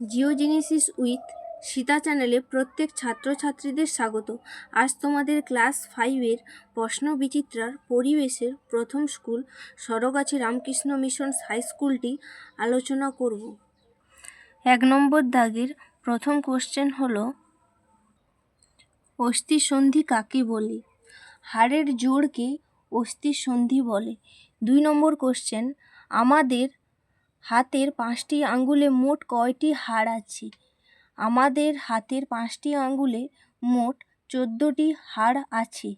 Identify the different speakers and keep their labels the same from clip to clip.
Speaker 1: জিওজেনেসিস with Sita চ্যানেলে প্রত্যেক ছাত্রছাত্রীদের স্বাগত। আজ তোমাদের ক্লাস ফাইভের প্রশ্ন বিচিত্রার পরিবেশের প্রথম school Sargachhi Ramakrishna mission high স্কুলটি আলোচনা করব। এক নম্বর দাগের প্রথম কোশ্চেন হলো, অস্থিসন্ধি কাকে বলে? হাড়ের জোড়কে অস্থিসন্ধি বলে। দুই নম্বর কোশ্চেন আমাদের হাতের পাঁচটি আঙ্গুলে মোট কয়টি হাড় আছে? আমাদের হাতের পাঁচটি আঙ্গুলে মোট চোদ্দোটি হাড় আছে।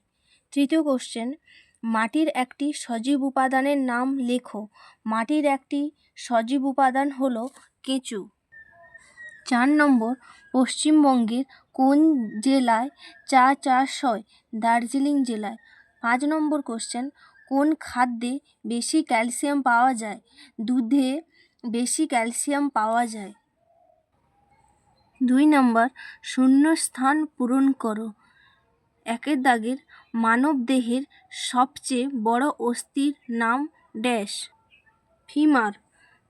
Speaker 1: তৃতীয় কোশ্চেন মাটির একটি সজীব উপাদানের নাম লেখো। মাটির একটি সজীব উপাদান হলো কেঁচু। চার নম্বর, পশ্চিমবঙ্গের কোন জেলায় চা চাষ হয়? দার্জিলিং জেলায়। পাঁচ নম্বর কোশ্চেন কোন খাদ্যে বেশি ক্যালসিয়াম পাওয়া যায়? দুধে বেশি ক্যালসিয়াম পাওয়া যায়। দুই নম্বর শূন্য স্থান পূরণ করো। একের দাগের মানবদেহের সবচেয়ে বড় অস্থির নাম ড্যাশ। ফিমার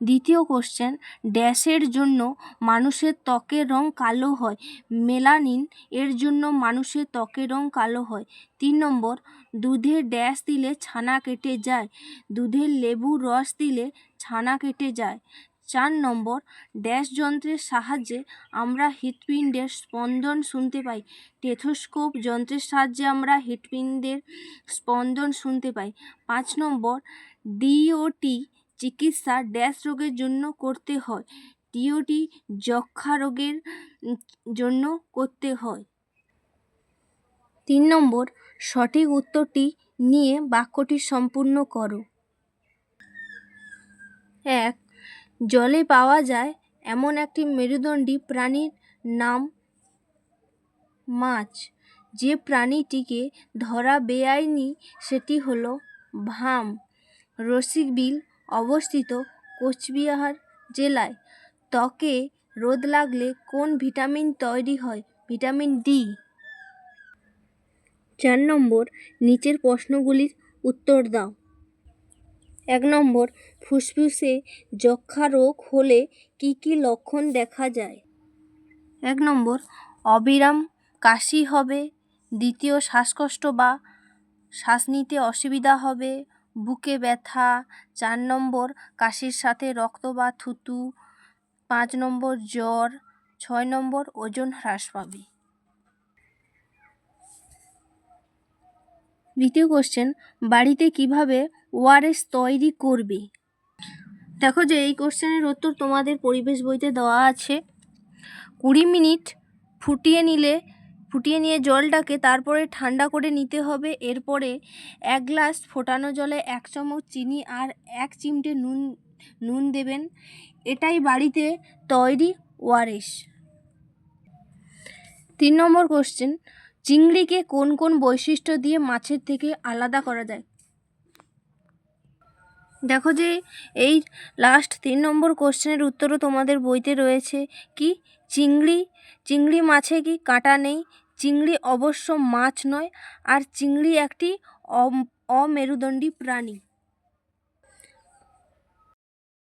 Speaker 1: দ্বিতীয় কোশ্চেন ড্যাশের জন্য মানুষের ত্বকের রং কালো হয়। মেলানিন এর জন্য মানুষের ত্বকের রং কালো হয়। তিন নম্বর, দুধে ড্যাশ দিলে ছানা কেটে যায়। দুধের লেবুর রস দিলে ছানা কেটে যায়। চার নম্বর, ড্যাশ যন্ত্রের সাহায্যে আমরা হৃৎপিণ্ডের স্পন্দন শুনতে পাই। টেথোস্কোপ যন্ত্রের সাহায্যে আমরা হৃৎপিণ্ডের স্পন্দন শুনতে পাই। পাঁচ নম্বর ডিওটি চিকিৎসা ড্যাশ রোগের জন্য করতে হয়। ডিওটি যক্ষা রোগের জন্য করতে হয়। তিন নম্বর, সঠিক উত্তরটি নিয়ে বাক্যটি সম্পূর্ণ করো। এক, জলে পাওয়া যায় এমন একটি মেরুদণ্ডী প্রাণীর নাম মাছ। যে প্রাণীটিকে ধরা বেআইনি, সেটি হলো ভাম। রসিকবিল অবস্থিত কোচবিহার জেলায় ত্বকে রোদ লাগলে কোন ভিটামিন তৈরি হয়? Vitamin D. চার নম্বর, নিচের প্রশ্নগুলির উত্তর দাও। এক নম্বর, ফুসফুসে যক্ষা রোগ হলে কি কি লক্ষণ দেখা যায়? এক নম্বর, অবিরাম কাশি হবে, দ্বিতীয় শ্বাসকষ্ট বা শ্বাস নিতে অসুবিধা হবে বুকে ব্যথা, চার নম্বর কাশির সাথে রক্ত বা থুতু, পাঁচ নম্বর জ্বর, ছয় নম্বর ওজন হ্রাস পাবে। দ্বিতীয় কোশ্চেন বাড়িতে কীভাবে ওআরএস তৈরি করবে? দেখো যে এই কোশ্চেনের উত্তর তোমাদের পরিবেশ বইতে দেওয়া আছে। কুড়ি মিনিট ফুটিয়ে নিলে ফুটিয়ে নিয়ে জলটাকে তারপরে ঠান্ডা করে নিতে হবে। এরপরে এক গ্লাস ফোটানো জলে এক চামচ চিনি আর এক চিমটে নুন নুন দেবেন। এটাই বাড়িতে তৈরি ওয়ারেস তিন নম্বর কোশ্চেন চিংড়িকে কোন কোন বৈশিষ্ট্য দিয়ে মাছের থেকে আলাদা করা যায়? দেখো যে এই লাস্ট তিন নম্বর কোশ্চেনের উত্তরও তোমাদের বইতে রয়েছে। কি? চিংড়ি চিংড়ি মাছে কি কাঁটা নেই? চিংড়ি অবশ্য মাছ নয়। আর চিংড়ি একটি অম- অমেরুদণ্ডী প্রাণী।